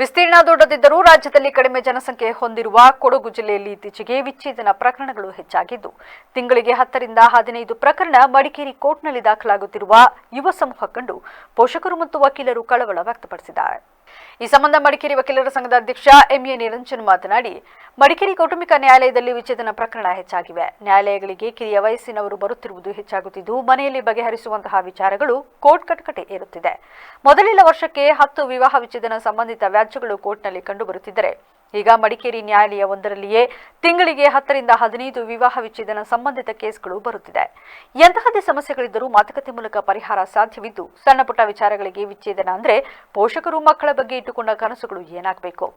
ವಿಸ್ತೀರ್ಣ ದೊಡ್ಡದಿದ್ದರೂ ರಾಜ್ಯದಲ್ಲಿ ಕಡಿಮೆ ಜನಸಂಖ್ಯೆ ಹೊಂದಿರುವ ಕೊಡಗು ಜಿಲ್ಲೆಯಲ್ಲಿ ಇತ್ತೀಚೆಗೆ ವಿಚ್ಛೇದನ ಪ್ರಕರಣಗಳು ಹೆಚ್ಚಾಗಿದ್ದು, ತಿಂಗಳಿಗೆ ಹತ್ತರಿಂದ ಹದಿನೈದು ಪ್ರಕರಣ ಮಡಿಕೇರಿ ಕೋರ್ಟ್ನಲ್ಲಿ ದಾಖಲಾಗುತ್ತಿರುವ ಯುವ ಸಮೂಹ ಕಂಡು ಪೋಷಕರು ಮತ್ತು ವಕೀಲರು ಕಳವಳ ವ್ಯಕ್ತಪಡಿಸಿದ್ದಾರೆ. ಈ ಸಂಬಂಧ ಮಡಿಕೇರಿ ವಕೀಲರ ಸಂಘದ ಅಧ್ಯಕ್ಷ ಎಂಎ ನಿರಂಜನ್ ಮಾತನಾಡಿ, ಮಡಿಕೇರಿ ಕೌಟುಂಬಿಕ ನ್ಯಾಯಾಲಯದಲ್ಲಿ ವಿಚ್ಛೇದನ ಪ್ರಕರಣ ಹೆಚ್ಚಾಗಿವೆ. ನ್ಯಾಯಾಲಯಗಳಿಗೆ ಕಿರಿಯ ವಯಸ್ಸಿನವರು ಬರುತ್ತಿರುವುದು ಹೆಚ್ಚಾಗುತ್ತಿದ್ದು, ಮನೆಯಲ್ಲಿ ಬಗೆಹರಿಸುವಂತಹ ವಿಚಾರಗಳು ಕೋರ್ಟ್ ಕಟಕಟೆ ಏರುತ್ತಿದೆ. ಮೊದಲಿನ ವರ್ಷಕ್ಕೆ ಹತ್ತು ವಿವಾಹ ವಿಚ್ಛೇದನ ಸಂಬಂಧಿತ ವ್ಯಾಜ್ಯಗಳು ಕೋರ್ಟ್ನಲ್ಲಿ ಕಂಡುಬರುತ್ತಿದ್ದರೆ ಈಗ ಮಡಿಕೇರಿ ನ್ಯಾಯಾಲಯ ಒಂದರಲ್ಲಿಯೇ ತಿಂಗಳಿಗೆ ಹತ್ತರಿಂದ ಹದಿನೈದು ವಿವಾಹ ವಿಚ್ಛೇದನ ಸಂಬಂಧಿತ ಕೇಸ್ಗಳು ಬರುತ್ತಿದೆ. ಎಂತಹದೇ ಸಮಸ್ಯೆಗಳಿದ್ದರೂ ಮಾತುಕತೆ ಮೂಲಕ ಪರಿಹಾರ ಸಾಧ್ಯವಿದ್ದು, ಸಣ್ಣ ಪುಟ್ಟ ವಿಚಾರಗಳಿಗೆ ವಿಚ್ಛೇದನ ಅಂದ್ರೆ ಪೋಷಕರು ಮಕ್ಕಳ ಬಗ್ಗೆ ಇಟ್ಟುಕೊಂಡ ಕನಸುಗಳು ಏನಾಗಬೇಕು?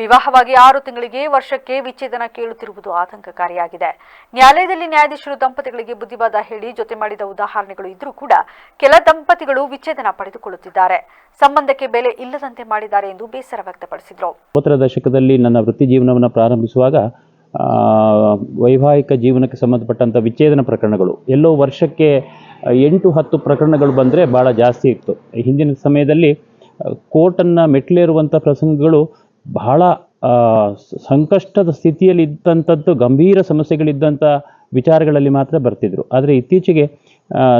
ವಿವಾಹವಾಗಿ ಆರು ತಿಂಗಳಿಗೆ ವರ್ಷಕ್ಕೆ ವಿಚ್ಛೇದನ ಕೇಳುತ್ತಿರುವುದು ಆತಂಕಕಾರಿಯಾಗಿದೆ. ನ್ಯಾಯಾಲಯದಲ್ಲಿ ನ್ಯಾಯಾಧೀಶರು ದಂಪತಿಗಳಿಗೆ ಬುದ್ಧಿವಾದ ಹೇಳಿ ಜೊತೆ ಮಾಡಿದ ಉದಾಹರಣೆಗಳು ಇದ್ರೂ ಕೂಡ ಕೆಲ ದಂಪತಿಗಳು ವಿಚ್ಛೇದನ ಪಡೆದುಕೊಳ್ಳುತ್ತಿದ್ದಾರೆ. ಸಂಬಂಧಕ್ಕೆ ಬೆಲೆ ಇಲ್ಲದಂತೆ ಮಾಡಿದ್ದಾರೆ ಎಂದು ಬೇಸರ ವ್ಯಕ್ತಪಡಿಸಿದರು. ಮೂವತ್ತರ ನನ್ನ ವೃತ್ತಿ ಜೀವನವನ್ನು ಪ್ರಾರಂಭಿಸುವಾಗ ವೈವಾಹಿಕ ಜೀವನಕ್ಕೆ ಸಂಬಂಧಪಟ್ಟಂಥ ವಿಚ್ಛೇದನ ಪ್ರಕರಣಗಳು. ಎಲ್ಲೋ ವರ್ಷಕ್ಕೆ ಎಂಟು ಹತ್ತು ಪ್ರಕರಣಗಳು ಬಂದರೆ ಭಾಳ ಜಾಸ್ತಿ ಇತ್ತು. ಹಿಂದಿನ ಸಮಯದಲ್ಲಿ ಕೋರ್ಟನ್ನು ಮೆಟ್ಲೇರುವಂಥ ಪ್ರಸಂಗಗಳು ಬಹಳ ಸಂಕಷ್ಟದ ಸ್ಥಿತಿಯಲ್ಲಿ ಇದ್ದಂಥದ್ದು ಗಂಭೀರ ಸಮಸ್ಯೆಗಳಿದ್ದಂಥ ವಿಚಾರಗಳಲ್ಲಿ ಮಾತ್ರ ಬರ್ತಿದ್ರು. ಆದರೆ ಇತ್ತೀಚೆಗೆ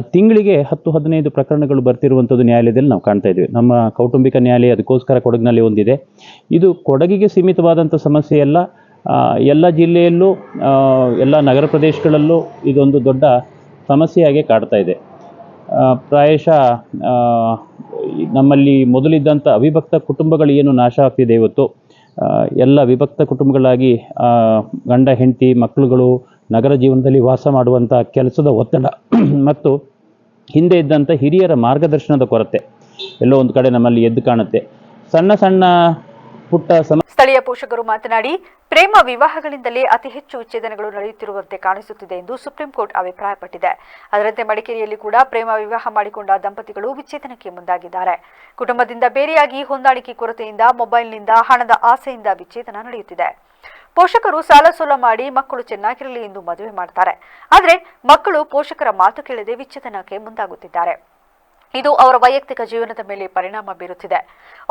ತಿಂಗಳಿಗೆ ಹತ್ತು ಹದಿನೈದು ಪ್ರಕರಣಗಳು ಬರ್ತಿರುವಂಥದ್ದು ನ್ಯಾಯಾಲಯದಲ್ಲಿ ನಾವು ಕಾಣ್ತಾ ಇದ್ದೀವಿ ನಮ್ಮ ಕೌಟುಂಬಿಕ ನ್ಯಾಯಾಲಯ ಅದಕ್ಕೋಸ್ಕರ ಕೊಡಗಿನಲ್ಲಿ ಒಂದಿದೆ. ಇದು ಕೊಡಗಿಗೆ ಸೀಮಿತವಾದಂಥ ಸಮಸ್ಯೆ ಅಲ್ಲ. ಆ, ಎಲ್ಲ ಜಿಲ್ಲೆಯಲ್ಲೂ ಎಲ್ಲ ನಗರ ಪ್ರದೇಶಗಳಲ್ಲೂ ಇದೊಂದು ದೊಡ್ಡ ಸಮಸ್ಯೆಯಾಗಿ ಕಾಡ್ತಾ ಇದೆ. ಪ್ರಾಯಶಃ ನಮ್ಮಲ್ಲಿ ಮೊದಲಿದ್ದಂಥ ಅವಿಭಕ್ತ ಕುಟುಂಬಗಳು ಏನು ನಾಶ ಆಗ್ತಿದೆ ಇವತ್ತು? ಎಲ್ಲ ವಿಭಕ್ತ ಕುಟುಂಬಗಳಾಗಿ ಗಂಡ, ಹೆಂಡತಿ, ಮಕ್ಕಳುಗಳು ನಗರ ಜೀವನದಲ್ಲಿ ವಾಸ ಮಾಡುವಂಥ ಕೆಲಸದ ಒತ್ತಡ. ಮತ್ತು ಹಿಂದೆ ಇದ್ದಂಥ ಹಿರಿಯರ ಮಾರ್ಗದರ್ಶನದ ಕೊರತೆ. ಎಲ್ಲೋ ಒಂದು ಕಡೆ ನಮ್ಮಲ್ಲಿ ಎದ್ದು ಕಾಣುತ್ತೆ. ಸಣ್ಣ ಸಣ್ಣ ಪುಟ್ಟ ಸಮ ಸ್ಥಳೀಯ ಪೋಷಕರು ಮಾತನಾಡಿ, ಪ್ರೇಮ ವಿವಾಹಗಳಿಂದಲೇ ಅತಿ ಹೆಚ್ಚು ವಿಚ್ಛೇದನಗಳು ನಡೆಯುತ್ತಿರುವಂತೆ ಕಾಣಿಸುತ್ತಿದೆ ಎಂದು ಸುಪ್ರೀಂ ಕೋರ್ಟ್ ಅಭಿಪ್ರಾಯಪಟ್ಟಿದೆ. ಅದರಂತೆ ಮಡಿಕೇರಿಯಲ್ಲಿ ಕೂಡ ಪ್ರೇಮ ವಿವಾಹ ಮಾಡಿಕೊಂಡ ದಂಪತಿಗಳು ವಿಚ್ಛೇದನಕ್ಕೆ ಮುಂದಾಗಿದ್ದಾರೆ. ಕುಟುಂಬದಿಂದ ಬೇರೆಯಾಗಿ ಹೊಂದಾಣಿಕೆ ಕೊರತೆಯಿಂದ ಮೊಬೈಲ್ನಿಂದ ಹಣದ ಆಸೆಯಿಂದ ವಿಚ್ಛೇದನ ನಡೆಯುತ್ತಿದೆ. ಪೋಷಕರು ಸಾಲ ಸೋಲ ಮಾಡಿ ಮಕ್ಕಳು ಚೆನ್ನಾಗಿರಲಿ ಎಂದು ಮದುವೆ ಮಾಡ್ತಾರೆ. ಆದರೆ ಮಕ್ಕಳು ಪೋಷಕರ ಮಾತು ಕೇಳದೆ ವಿಚ್ಛೇದನಕ್ಕೆ ಮುಂದಾಗುತ್ತಿದ್ದಾರೆ. ಇದು ಅವರ ವೈಯಕ್ತಿಕ ಜೀವನದ ಮೇಲೆ ಪರಿಣಾಮ ಬೀರುತ್ತಿದೆ.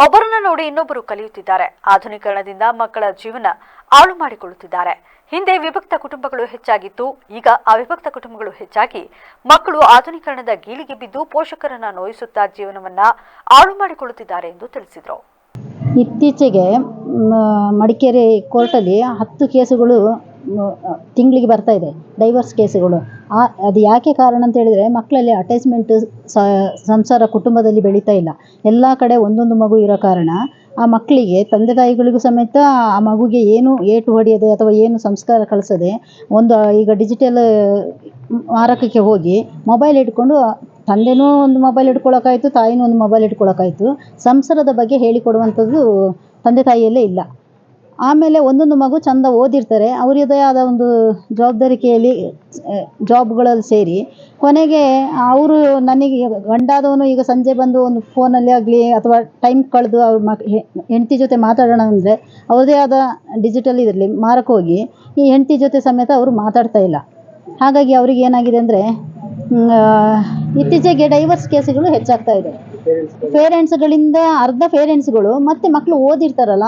ಒಬ್ಬರನ್ನ ನೋಡಿ ಇನ್ನೊಬ್ಬರು ಕಲಿಯುತ್ತಿದ್ದಾರೆ. ಆಧುನೀಕರಣದಿಂದ ಮಕ್ಕಳ ಜೀವನ ಹಾಳು ಮಾಡಿಕೊಳ್ಳುತ್ತಿದ್ದಾರೆ. ಹಿಂದೆ ವಿಭಕ್ತ ಕುಟುಂಬಗಳು ಹೆಚ್ಚಾಗಿತ್ತು. ಈಗ ಅವಿಭಕ್ತ ಕುಟುಂಬಗಳು ಹೆಚ್ಚಾಗಿ ಮಕ್ಕಳು ಆಧುನೀಕರಣದ ಗೀಳಿಗೆ ಬಿದ್ದು ಪೋಷಕರನ್ನ ನೋಯಿಸುತ್ತಾ ಜೀವನವನ್ನ ಹಾಳು ಮಾಡಿಕೊಳ್ಳುತ್ತಿದ್ದಾರೆ ಎಂದು ತಿಳಿಸಿದರು. ಇತ್ತೀಚೆಗೆ ಮಡಿಕೇರಿ ಕೋರ್ಟಲ್ಲಿ ಹತ್ತು ಕೇಸುಗಳು ತಿಂಗಳಿಗೆ ಬರ್ತಾ ಇದೆ. ಡೈವರ್ಸ್ ಕೇಸುಗಳು. ಅದು ಯಾಕೆ ಕಾರಣ ಅಂತ ಹೇಳಿದರೆ ಮಕ್ಕಳಲ್ಲಿ ಅಟ್ಯಾಚ್ಮೆಂಟ್ ಸಂಸಾರ ಕುಟುಂಬದಲ್ಲಿ ಬೆಳೀತಾ ಇಲ್ಲ. ಎಲ್ಲ ಕಡೆ ಒಂದೊಂದು ಮಗು ಇರೋ ಕಾರಣ ಆ ಮಕ್ಕಳಿಗೆ ತಂದೆ ತಾಯಿಗಳಿಗೂ ಸಮೇತ ಆ ಮಗುಗೆ ಏನು ಏಟು ಹೊಡೆಯದೆ ಅಥವಾ ಏನು ಸಂಸ್ಕಾರ ಕಳಿಸದೆ ಒಂದು, ಈಗ ಡಿಜಿಟಲ್ ಮಾರಕಕ್ಕೆ ಹೋಗಿ ಮೊಬೈಲ್ ಇಟ್ಕೊಂಡು ತಂದೆನೂ ಒಂದು ಮೊಬೈಲ್ ಇಟ್ಕೊಳ್ಳೋಕ್ಕಾಯ್ತು ತಾಯಿನೂ ಒಂದು ಮೊಬೈಲ್ ಇಟ್ಕೊಳ್ಳೋಕ್ಕಾಯ್ತು ಸಂಸಾರದ ಬಗ್ಗೆ ಹೇಳಿಕೊಡುವಂಥದ್ದು ತಂದೆ ತಾಯಿಯಲ್ಲೇ ಇಲ್ಲ. ಆಮೇಲೆ ಒಂದೊಂದು ಮಗು ಚಂದ ಓದಿರ್ತಾರೆ. ಅವರದೇ ಆದ ಒಂದು ಜವಾಬ್ದಾರಿಕೆಯಲ್ಲಿ ಜಾಬ್ಗಳಲ್ಲಿ ಸೇರಿ ಕೊನೆಗೆ ಅವರು ನನಗೆ ಗಂಡಾದವನು ಈಗ ಸಂಜೆ ಬಂದು ಒಂದು ಫೋನಲ್ಲಿ ಆಗಲಿ ಅಥವಾ ಟೈಮ್ ಕಳೆದು ಅವ್ರ ಮಕ್ ಹೆಂಡತಿ ಜೊತೆ ಮಾತಾಡೋಣ ಅಂದರೆ ಅವ್ರದೇ ಆದ ಡಿಜಿಟಲ್ ಇದರಲ್ಲಿ ಮಾರಕ್ಕೋಗಿ ಈ ಹೆಂಡತಿ ಜೊತೆ ಸಮೇತ ಅವರು ಮಾತಾಡ್ತಾ ಇಲ್ಲ. ಹಾಗಾಗಿ ಅವ್ರಿಗೆ ಏನಾಗಿದೆ ಅಂದರೆ ಇತ್ತೀಚೆಗೆ ಡೈವರ್ಸ್ ಕೇಸುಗಳು ಹೆಚ್ಚಾಗ್ತಾ ಇದೆ. ಪೇರೆಂಟ್ಸ್ಗಳಿಂದ ಅರ್ಧ ಪೇರೆಂಟ್ಸ್ಗಳು ಮತ್ತೆ ಮಕ್ಕಳು ಓದಿರ್ತಾರಲ್ಲ